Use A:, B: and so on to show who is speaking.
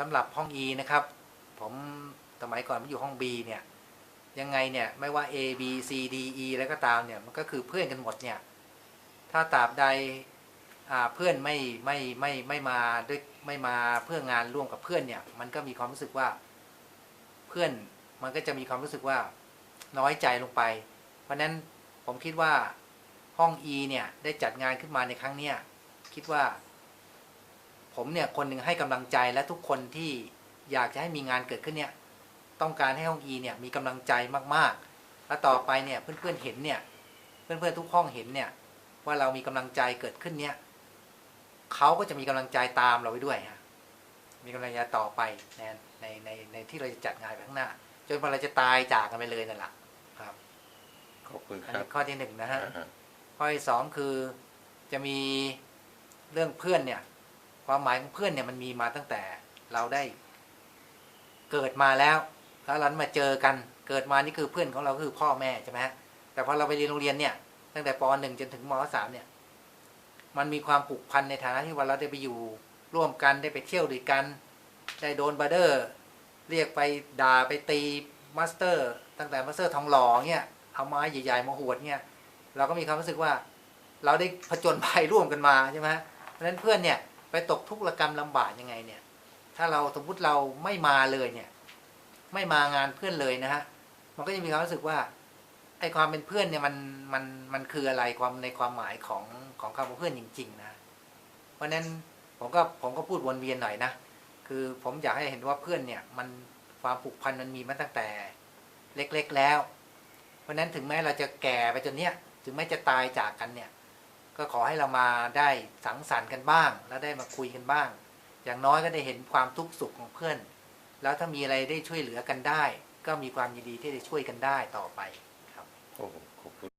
A: สำหรับห้อง E นะครับ ผมสมัยก่อนผมอยู่ห้อง B เนี่ยยังไงเนี่ยไม่ว่า A B C D E แล้วก็ตามเนี่ยมันก็คือเพื่อนกันหมดเนี่ยถ้าตราบใดเพื่อนไม่ไม่ไม่ไม่มาด้วยไม่มาเพื่องานร่วมกับเพื่อนเนี่ย มันก็มีความรู้สึกว่า เพื่อนมันก็จะมีความรู้สึกว่าน้อยใจลงไป เพราะฉะนั้นผมคิดว่าห้อง E เนี่ยได้จัดงานขึ้นมาในครั้งเนี้ยคิดว่า ผมเนี่ยคนหนึ่งให้กำลังใจและทุกคนที่อยากจะให้มีงานเกิดขึ้นเนี่ยต้องการให้ห้องอีเนี่ยมีกำลังใจมากๆ แล้วต่อไปเนี่ยเพื่อนๆเห็นเนี่ยเพื่อนๆทุกห้องเห็นเนี่ยว่าเรามีกำลังใจเกิดขึ้นเนี่ยเขาก็จะมีกำลังใจตามเราไปด้วยฮะมีกำลังใจต่อไปในในในในที่เราจะจัดงานไปข้างหน้า จนพอเราจะตายจากกันไปเลยนั่นแหละครับ
B: ขอบคุณ
A: อัน
B: ครับ
A: นี้ข้อที่หนึ่งนะฮะ
B: อ่าฮะ
A: ข้อที่สองคือจะมีเรื่องเพื่อนเนี่ย ความหมายของเพื่อนเนี่ยมันมีมาตั้งแต่เราได้เกิดมาแล้วแล้วเรามาเจอกันเกิดมานี่คือเพื่อนของเราคือพ่อแม่ใช่ไหมฮะแต่พอเราไปเรียนโรงเรียนเนี่ยตั้งแต่ปหนึ่งจนถึงมสามเนี่ย มันมีความผูกพันในฐานะที่ว่าเราได้ไปอยู่ร่วมกันได้ไปเที่ยวด้วยกัน ได้โดนบัดเดอร์ เรียกไปด่าไปตีมาสเตอร์ ตั้งแต่มาสเตอร์ทองหล่อเนี่ยเอาไม้ใหญ่ๆมาหวดเนี่ย เราก็มีความรู้สึกว่า เราได้ผจญภัยร่วมกันมาใช่ไหมเพราะฉะนั้นเพื่อนเนี่ย ไปตกทุกข์ระกรรมลำบากยังไงเนี่ย ถ้าเราสมมติเราไม่มาเลยเนี่ย ไม่มางานเพื่อนเลยนะฮะมันก็จะมีความรู้สึกว่าไอความเป็นเพื่อนเนี่ยมันมันมันคืออะไรความในความหมายของของคำว่าเพื่อนจริง ๆ นะ เพราะฉะนั้นผมก็ผมก็พูดวนเวียนหน่อยนะคือผมอยากให้เห็นว่าเพื่อนเนี่ย มันความผูกพันมันมีมาตั้งแต่ เล็กๆแล้ว เพราะฉะนั้นถึงแม้เราจะแก่ไปจนเนี้ยถึงแม้จะตายจากกันเนี่ย ก็ขอให้เรามาได้สังสรรค์กันบ้าง แล้วได้มาคุยกันบ้าง อย่างน้อยก็ได้เห็นความทุกข์สุขของเพื่อน แล้วถ้ามีอะไรได้ช่วยเหลือกันได้ ก็มีความยินดีที่จะช่วยกันได้ต่อไปครับ
B: โอ้โห